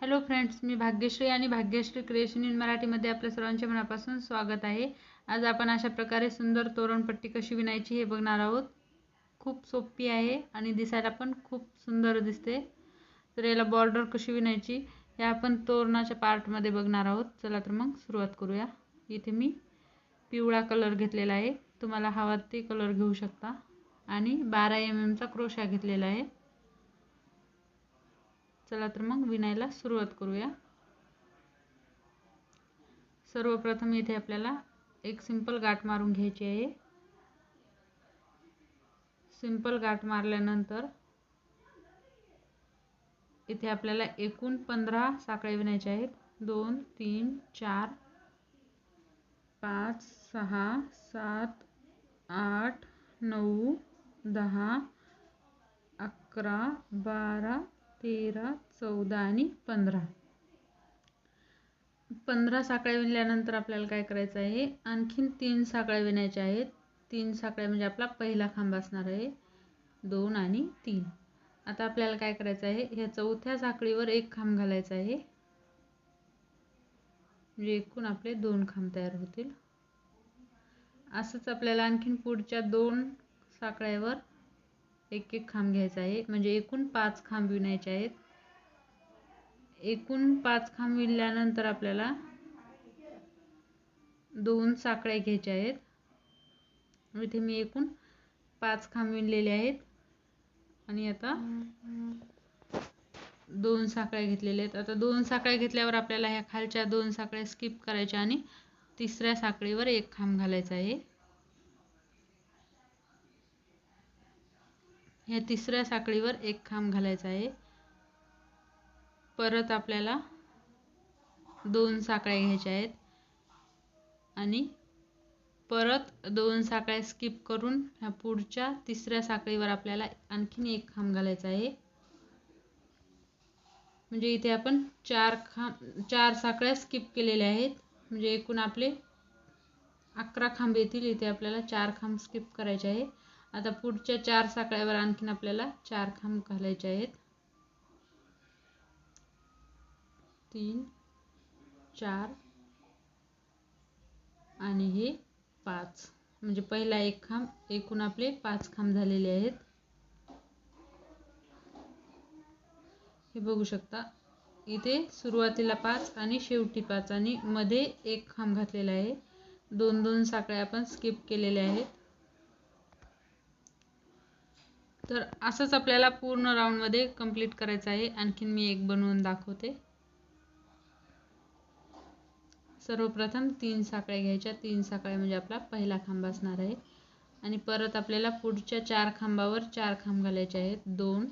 Hello friends मी भाग्यश्री आणि Bhagyashree creation in मराठीमध्ये आपल्या सर्वांचे मनापासून स्वागत आहे. आज आपण अशा प्रकारे सुंदर तोरणपट्टी कशी विणायची हे बघणार आहोत. खूप सोपी आहे आणि दिसायला पण खूप सुंदर दिसते. तर याला बॉर्डर कशी विणायची हे आपण तोरणाच्या पार्टमध्ये बघणार आहोत. चला तर मग सुरुवात करूया. इथे मी पिवळा कलर घेतलेला आहे. तुम्हाला हवा ते कलर घेऊ शकता. आणि बारा एम एमचा क्रोशा घेतलेला आहे. चला तर मग विणायला सुरुवात करूया. सर्वप्रथम इथे आपल्याला एक सिंपल गाठ मारून घ्यायची आहे. सिंपल गाठ मारल्यानंतर इथे आपल्याला एकूण पंधरा साखळे विणायचे आहेत. दोन तीन चार पाच सहा सात आठ नऊ दहा अकरा बारा तेरा चौदा आणि पंधरा. पंधरा साखळ्या विणल्यानंतर आपल्याला काय करायचं आहे? आणखीन तीन साखळ्या विणायच्या आहेत. तीन साखळ्या म्हणजे आपला पहिला खांब असणार आहे. दोन आणि तीन. आता आपल्याला काय करायचं आहे? ह्या चौथ्या साखळीवर एक खांब घालायचा आहे. म्हणजे एकूण आपले दोन खांब तयार होतील. असंच आपल्याला आणखीन पुढच्या दोन साखळ्यावर एक एक खांब घ्यायचा आहे म्हणजे एकूण पाच खांब विणायचे आहेत. एकूण पाच खांब विणल्यानंतर आपल्याला दोन साखळ्या घ्यायच्या आहेत. इथे मी एकूण पाच खांब विणलेले आहेत. आणि आता दोन साखळ्या घेतलेल्या आहेत. आता दोन साखळ्या घेतल्यावर आपल्याला ह्या खालच्या दोन साखळ्या स्किप करायच्या आणि तिसऱ्या साखळीवर एक खांब घालायचा आहे. ह्या तिसऱ्या साखळीवर एक खांब घालायचा आहे. परत आपल्याला दोन साखळ्या घ्यायच्या आहेत. आणि परत दोन साखळ्या स्किप करून ह्या पुढच्या तिसऱ्या साखळीवर आपल्याला आणखीन एक खांब घालायचा आहे. म्हणजे इथे आपण चार खांब चार साखळ्या स्किप केलेल्या आहेत. म्हणजे एकूण आपले अकरा खांब येतील. इथे आपल्याला चार खांब स्किप करायचे आहे. आता पुढच्या चार साखळ्यावर आणखीन आपल्याला चार खांब घालायचे आहेत. तीन चार आणि हे पाच. म्हणजे पहिला एक खांब एकूण आपले पाच खांब झालेले आहेत. हे बघू शकता. इथे सुरुवातीला पाच आणि शेवटी पाच आणि मध्ये एक खांब घातलेला आहे. दोन दोन साखळ्या आपण स्किप केलेल्या आहेत. तर असंच आपल्याला पूर्ण राऊंडमध्ये कंप्लीट करायचं आहे. आणखीन मी एक बनवून दाखवते. सर्वप्रथम तीन साखळ्या घ्यायच्या. तीन साखळ्या म्हणजे आपला पहिला खांब असणार आहे. आणि परत आपल्याला पुढच्या चार खांबावर चार खांब घालायचे आहेत. दोन.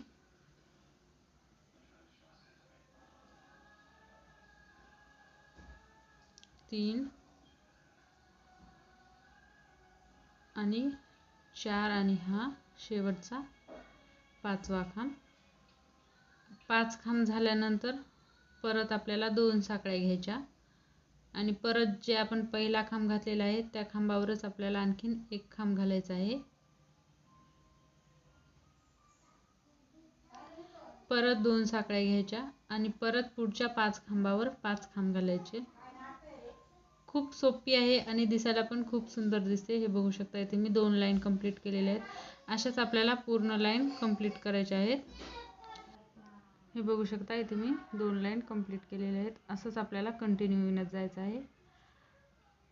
तीन. आणि चार आणि हा शेवटचा पाचवा खांब पाच खांब झाल्यानंतर परत आपल्याला दोन साखळ्या घ्यायच्या. आणि परत जे आपण पहिला खांब घातलेला आहे त्या खांबावरच आपल्याला आणखीन एक खांब घालायचा आहे. परत दोन साखळ्या घ्यायच्या आणि परत पुढच्या पाच खांबावर पाच खांब घालायचे. खूप सोपी आहे आणि दिसायला पण खूप सुंदर दिसते. हे बघू शकता इथे मी दोन लाईन कंप्लीट केलेल्या आहेत. अशाच आपल्याला पूर्ण लाईन कंप्लीट करायच्या आहेत. हे बघू शकता इथे मी दोन लाईन कंप्लीट केलेल्या आहेत. असंच आपल्याला कंटिन्यू येण्यात जायचं आहे.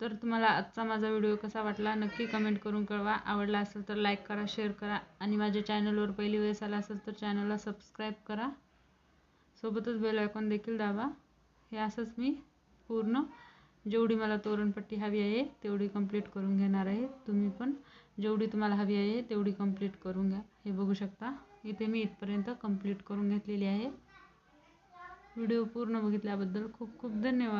तर तुम्हाला आजचा माझा व्हिडिओ कसा वाटला नक्की कमेंट करून कळवा. आवडला असेल तर लाईक करा शेअर करा. आणि माझ्या चॅनलवर पहिली वेळेस आला असेल तर चॅनलला सबस्क्राईब करा. सोबतच बेल आयकॉन देखील दाबा. हे असंच मी पूर्ण जेवढी मला तोरणपट्टी हवी आहे तेवढी कंप्लीट करून घेणार आहे. तुम्ही पण जेवढी तुम्हाला हवी आहे तेवढी कंप्लीट करून घ्या. हे बघू शकता. इथे मी इथपर्यंत कंप्लीट करून घेतलेली आहे. व्हिडिओ पूर्ण बघितल्याबद्दल खूप खूप धन्यवाद.